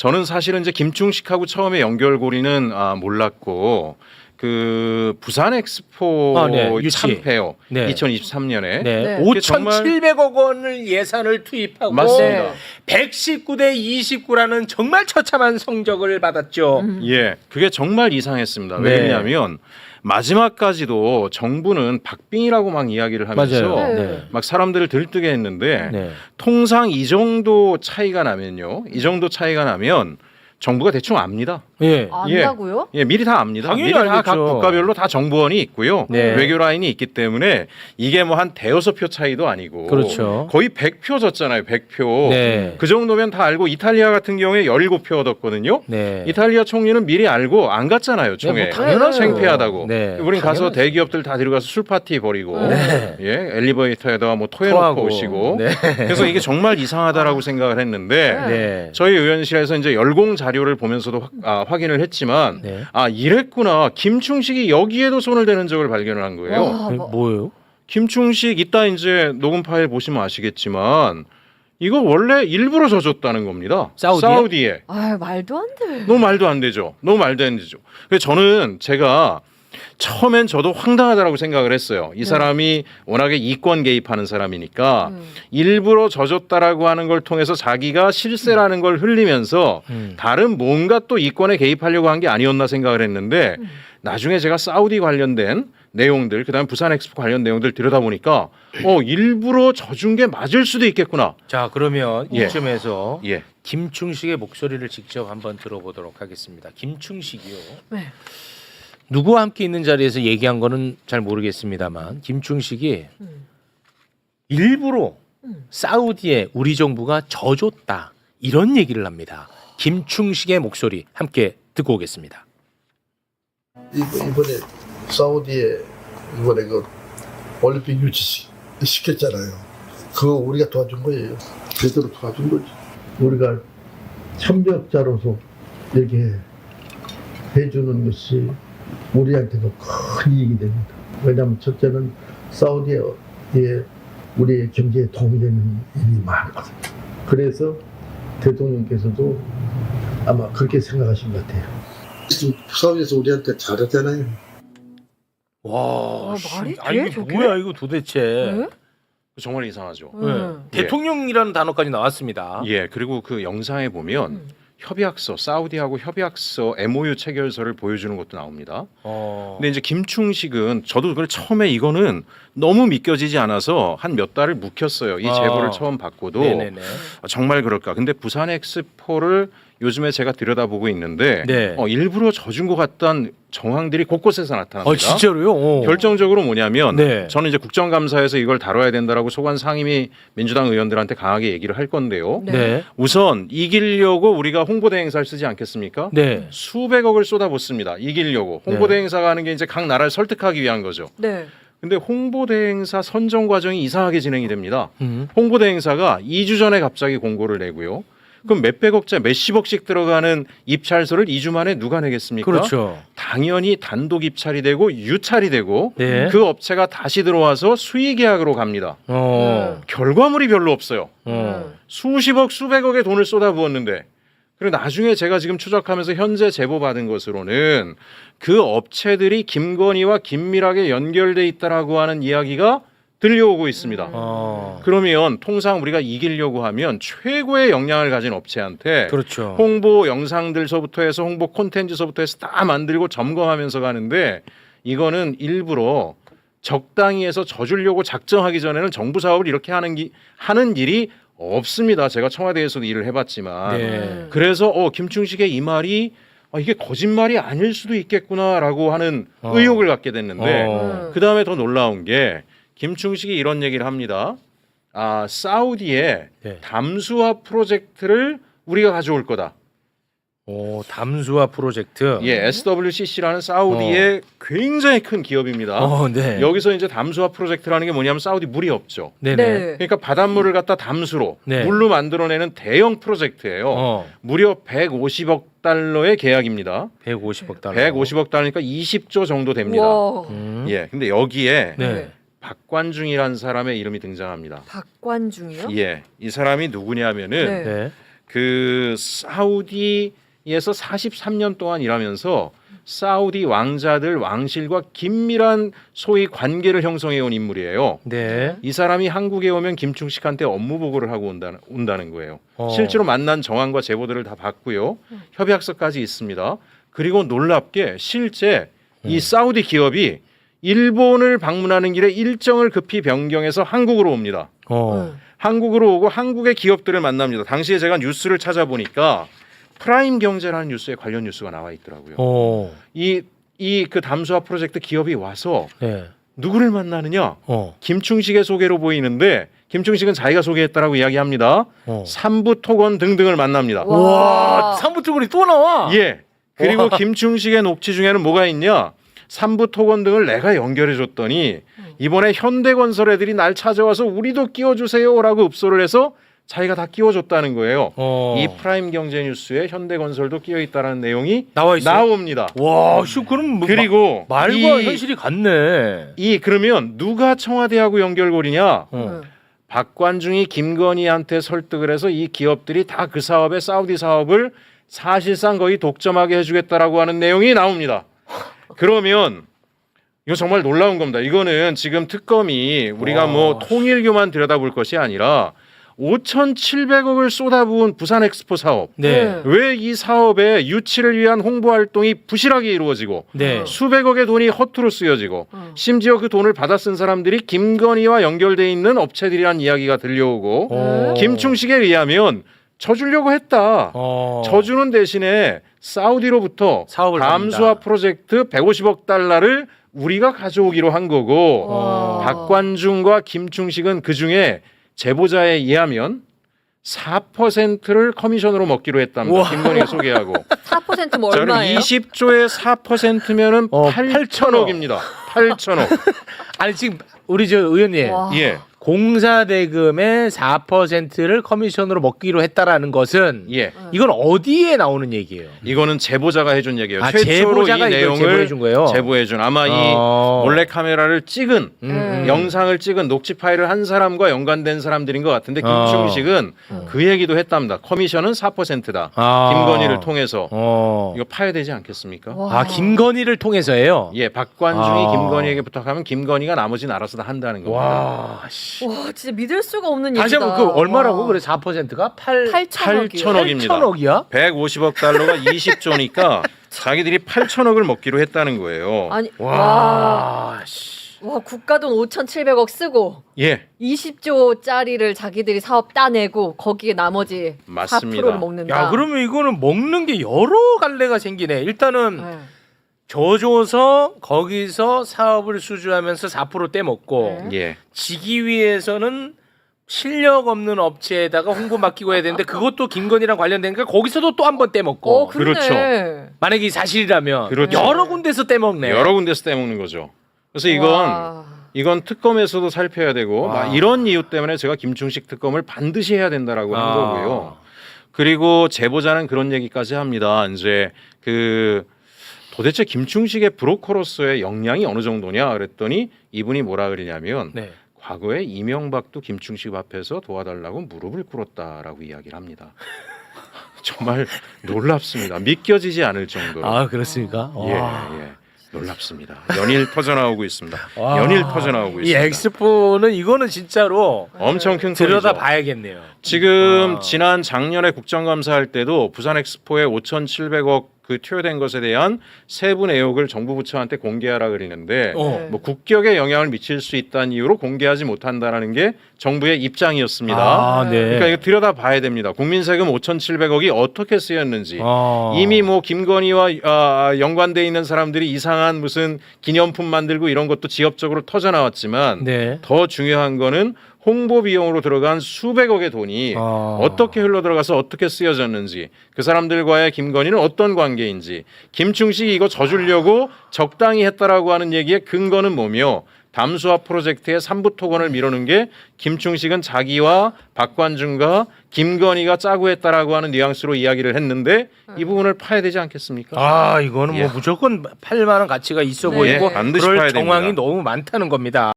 저는 사실은 이제 김충식하고 처음에 연결고리는 아, 몰랐고 그 부산 엑스포 아, 네, 유치. 참패요. 네. 2023년에 네. 네. 5,700억 원을 예산을 투입하고 맞습니다. 119대 29라는 정말 처참한 성적을 받았죠. 음. 예, 그게 정말 이상했습니다. 네. 왜냐하면 마지막까지도 정부는 박빙이라고 막 이야기를 하면서 맞아요. 네. 네. 막 사람들을 들뜨게 했는데 네. 통상 이 정도 차이가 나면요, 이 정도 차이가 나면 정부가 대충 압니다. 예. 안다고요? 예, 미리 다 압니다. 당연히 미리 다 각 알겠죠. 국가별로 다 정보원이 있고요. 네. 외교 라인이 있기 때문에 이게 뭐 한 대여섯 표 차이도 아니고 그렇죠. 거의 100표 졌잖아요. 100표. 네. 그 정도면 다 알고 이탈리아 같은 경우에 17표 얻었거든요. 네. 이탈리아 총리는 미리 알고 안 갔잖아요. 네, 뭐 총회. 당연하죠. 창피하다고. 네. 우린 가서 당연하죠. 대기업들 다 데려가서 술 파티 벌이고 네. 예, 엘리베이터에다가 뭐 토해놓고 토하고. 오시고. 네. 그래서 이게 정말 이상하다라고 생각을 했는데 네. 저희 의원실에서 이제 열공 자 료를 보면서도 확- 아, 확인을 했지만 네. 아 이랬구나 김충식이 여기에도 손을 대는 적을 발견을 한 거예요. 와, 네, 뭐- 뭐예요? 김충식 이따 이제 녹음 파일 보시면 아시겠지만 이거 원래 일부러 져줬다는 겁니다. 사우디에? 에아 말도 안 돼. 너무 말도 안 되죠. 너무 말도 안 되죠. 그래서 저는 제가 처음엔 저도 황당하다라고 생각을 했어요. 이 사람이 워낙에 이권 개입하는 사람이니까 음. 일부러 져줬다라고 하는 걸 통해서 자기가 실세라는 걸 흘리면서 음. 다른 뭔가 또 이권에 개입하려고 한 게 아니었나 생각을 했는데 음. 나중에 제가 사우디 관련된 내용들 그다음 부산 엑스포 관련 내용들 들여다보니까 어 일부러 져준 게 맞을 수도 있겠구나. 자, 그러면 예. 이쯤에서 예. 김충식의 목소리를 직접 한번 들어보도록 하겠습니다. 김충식이요. 네. 누구와 함께 있는 자리에서 얘기한 거는 잘 모르겠습니다만 김충식이 음. 일부러 음. 사우디에 우리 정부가 져줬다 이런 얘기를 합니다. 김충식의 목소리 함께 듣고 오겠습니다. 이- 이번에 사우디에 이번에 그 올림픽 유치 시켰잖아요. 그거 우리가 도와준 거예요. 제대로 도와준 거지. 우리가 협력자로서 이렇게 해주는 것이 우리한테도 큰 이익이 됩니다. 왜냐하면 첫째는 사우디에 우리의 경제에 도움이 되는 일이 많거든요. 그래서 대통령께서도 아마 그렇게 생각하신 것 같아요. 사우디에서 우리한테 잘했잖아요. 와, 와, 씨, 말이 아니, 돼, 이게 저게? 뭐야 이거 도대체? 네? 정말 이상하죠. 네. 음. 대통령이라는 단어까지 나왔습니다. 예, 그리고 그 영상에 보면 음. 협약서, 사우디하고 협약서 MOU 체결서를 보여주는 것도 나옵니다. 어. 근데 이제 김충식은 저도 그걸 처음에 이거는 너무 믿겨지지 않아서 한 몇 달을 묵혔어요. 이 아. 제보를 처음 받고도 네네네. 아, 정말 그럴까? 근데 부산 엑스포를 요즘에 제가 들여다보고 있는데 네. 어, 일부러 져준 것 같다는 정황들이 곳곳에서 나타납니다. 어 진짜로요? 어. 결정적으로 뭐냐면 네. 저는 이제 국정감사에서 이걸 다뤄야 된다라고 소관 상임위 민주당 의원들한테 강하게 얘기를 할 건데요. 네. 네. 우선 이기려고 우리가 홍보대 행사를 쓰지 않겠습니까? 네. 수백억을 쏟아붓습니다. 이기려고 홍보대 행사가 하는 게 이제 각 나라를 설득하기 위한 거죠. 네. 근데 홍보대 행사 선정 과정이 이상하게 진행이 됩니다. 음. 홍보대 행사가 2주 전에 갑자기 공고를 내고요. 그럼 몇백억짜 몇십억씩 들어가는 입찰서를 2주 만에 누가 내겠습니까? 그렇죠. 당연히 단독 입찰이 되고 유찰이 되고 네. 그 업체가 다시 들어와서 수의 계약으로 갑니다. 어. 결과물이 별로 없어요. 어. 음. 수십억 수백억의 돈을 쏟아부었는데 그리고 나중에 제가 지금 추적하면서 현재 제보 받은 것으로는 그 업체들이 김건희와 긴밀하게 연결돼 있다라고 하는 이야기가 들려오고 있습니다. 어. 그러면 통상 우리가 이기려고 하면 최고의 역량을 가진 업체한테 그렇죠. 홍보 영상들서부터 해서 홍보 콘텐츠서부터 해서 다 만들고 점검하면서 가는데 이거는 일부러 적당히 해서 져주려고 작정하기 전에는 정부 사업을 이렇게 하는 기, 하는 일이 없습니다. 제가 청와대에서도 일을 해봤지만 네. 그래서 어 김충식의 이 말이 아, 이게 거짓말이 아닐 수도 있겠구나라고 하는 어. 의혹을 갖게 됐는데 어. 음. 그 다음에 더 놀라운 게 김충식이 이런 얘기를 합니다. 아 사우디에 네. 담수화 프로젝트를 우리가 가져올 거다. 오, 담수화 프로젝트. 예, SWCC라는 사우디의 굉장히 큰 기업입니다. 어, 네. 여기서 이제 담수화 프로젝트라는 게 뭐냐면 사우디 물이 없죠. 네네. 네. 그러니까 바닷물을 갖다 담수로 네. 물로 만들어내는 대형 프로젝트예요. 어. 무려 150억 달러의 계약입니다. 150억 달러. 150억 달러니까 20조 정도 됩니다. 와. 음. 예, 근데 여기에 네. 박관중이라는 사람의 이름이 등장합니다. 박관중이요? 예, 이 사람이 누구냐면은 네. 네. 그 사우디에서 43년 동안 일하면서 사우디 왕자들 왕실과 긴밀한 소위 관계를 형성해 온 인물이에요. 네. 이 사람이 한국에 오면 김충식한테 업무 보고를 하고 온다는, 온다는 거예요. 어. 실제로 만난 정황과 제보들을 다 봤고요. 협약서까지 있습니다. 그리고 놀랍게 실제 이 음. 사우디 기업이 일본을 방문하는 길에 일정을 급히 변경해서 한국으로 옵니다. 어. 한국으로 오고 한국의 기업들을 만납니다. 당시에 제가 뉴스를 찾아보니까 프라임 경제라는 뉴스에 관련 뉴스가 나와 있더라고요. 어. 이이 그 담수화 프로젝트 기업이 와서 네. 누구를 만나느냐? 어. 김충식의 소개로 보이는데 김충식은 자기가 소개했다라고 이야기합니다. 어. 삼부 토건 등등을 만납니다. 와. 와, 삼부토글이 또 나와. 예. 그리고 와. 김충식의 녹취 중에는 뭐가 있냐? 삼부 토건 등을 내가 연결해 줬더니 이번에 현대건설 애들이 날 찾아와서 우리도 끼워 주세요라고 읍소를 해서 자기가 다 끼워 줬다는 거예요. 어. 이 프라임 경제 뉴스에 현대건설도 끼어 있다라는 내용이 나와 있어. 나옵니다. 와, 씨 그럼 뭐 그리고 마- 말과 이- 현실이 같네. 이 그러면 누가 청와대하고 연결고리냐? 어. 응. 박관중이 김건희한테 설득을 해서 이 기업들이 다 그 사업에 사우디 사업을 사실상 거의 독점하게 해주겠다라고 하는 내용이 나옵니다. 그러면 이거 정말 놀라운 겁니다. 이거는 지금 특검이 우리가 와. 뭐 통일교만 들여다볼 것이 아니라 5,700억을 쏟아부은 부산 엑스포 사업. 네. 왜 이 사업의 유치를 위한 홍보 활동이 부실하게 이루어지고 네. 수백억의 돈이 허투루 쓰여지고 음. 심지어 그 돈을 받아 쓴 사람들이 김건희와 연결돼 있는 업체들이란 이야기가 들려오고 어. 김충식에 의하면 져주려고 했다. 어. 져주는 대신에 사우디로부터 사업을 담수화 받는다. 프로젝트 150억 달러를 우리가 가져오기로 한 거고 와. 박관중과 김충식은 그 중에 제보자에 의하면 4%를 커미션으로 먹기로 했답니다. 우와. 김건희가 소개하고. 4%면 자, 그럼 얼마예요? 20조의 4%면은 어, 8천억입니다. 8천억. 아니 지금 우리 저 의원님 와. 예. 공사 대금의 4%를 커미션으로 먹기로 했다라는 것은 예. 이건 어디에 나오는 얘기예요? 이거는 제보자가 해준 얘기예요. 아, 최초로 제보자가 이 이걸 내용을 제보해준 거예요? 제보해준 아마 이 어. 몰래 카메라를 찍은 음. 영상을 찍은 녹취 파일을 한 사람과 연관된 사람들인 것 같은데 어. 김충식은 그 얘기도 했답니다. 커미션은 4%다. 아. 김건희를 통해서 어. 이거 파야 되지 않겠습니까? 와. 아 김건희를 통해서예요. 예, 박관중이 아. 김건희에게 부탁하면 김건희가 나머지는 알아서 다 한다는 겁니다. 와. 씨. 와, 진짜 믿을 수가 없는 다시 얘기다. 한번 그 얼마라고 와. 그래 4%가 8 8천억이요. 8천억입니다. 8천억이야? 150억 달러가 20조니까 자기들이 8천억을 먹기로 했다는 거예요. 아니 와. 와. 씨. 와, 국가 돈 5,700억 쓰고 예, 20조짜리를 자기들이 사업 따내고 거기에 나머지 맞습니다. 4%를 먹는다. 야 그러면 이거는 먹는 게 여러 갈래가 생기네. 일단은 네. 져줘서 거기서 사업을 수주하면서 4% 떼먹고 네. 예. 지기 위해서는 실력 없는 업체에다가 홍보 맡기고 해야 되는데 그것도 김건희랑 관련되니까 거기서도 또 한 번 떼먹고 어, 그러네. 그렇죠. 만약에 이 사실이라면 그렇죠. 여러 군데서 떼먹네. 여러 군데서 떼먹는 거죠. 그래서 이건 와. 이건 특검에서도 살펴야 되고 와. 막 이런 이유 때문에 제가 김충식 특검을 반드시 해야 된다라고 한 아. 거고요. 그리고 제보자는 그런 얘기까지 합니다. 이제 그 도대체 김충식의 브로커로서의 역량이 어느 정도냐 그랬더니 이분이 뭐라 그러냐면 네. 과거에 이명박도 김충식 앞에서 도와달라고 무릎을 꿇었다라고 이야기를 합니다. 정말 놀랍습니다. 믿겨지지 않을 정도로. 아 그렇습니까? 예, 와. 예. 놀랍습니다. 연일 터져나오고 있습니다. 와. 연일 터져나오고 이 있습니다. 엑스포는 이거는 진짜로 엄청 큰 들여다 소리죠. 봐야겠네요. 지금 아. 지난 작년에 국정감사할 때도 부산 엑스포에 5,700억 그 투여된 것에 대한 세부 내역을 정부 부처한테 공개하라 그러는데 어. 뭐 국격에 영향을 미칠 수 있다는 이유로 공개하지 못한다라는 게 정부의 입장이었습니다. 아, 네. 그러니까 이거 들여다 봐야 됩니다. 국민 세금 5,700억이 어떻게 쓰였는지 어. 이미 뭐 김건희와 아, 연관돼 있는 사람들이 이상한 무슨 기념품 만들고 이런 것도 지역적으로 터져 나왔지만 네. 더 중요한 거는 홍보 비용으로 들어간 수백억의 돈이 아. 어떻게 흘러 들어가서 어떻게 쓰여졌는지 그 사람들과의 김건희는 어떤 관계인지 김충식이 이거 져주려고 적당히 했다라고 하는 얘기의 근거는 뭐며 담수화 프로젝트의 삼부 토건을 미루는 게 김충식은 자기와 박관중과 김건희가 짜고 했다라고 하는 뉘앙스로 이야기를 했는데 이 부분을 파야 되지 않겠습니까? 아 이거는 예. 뭐 무조건 팔 만한 가치가 있어 네. 보이고 예, 반드시 그럴 파야 정황이 됩니다. 너무 많다는 겁니다.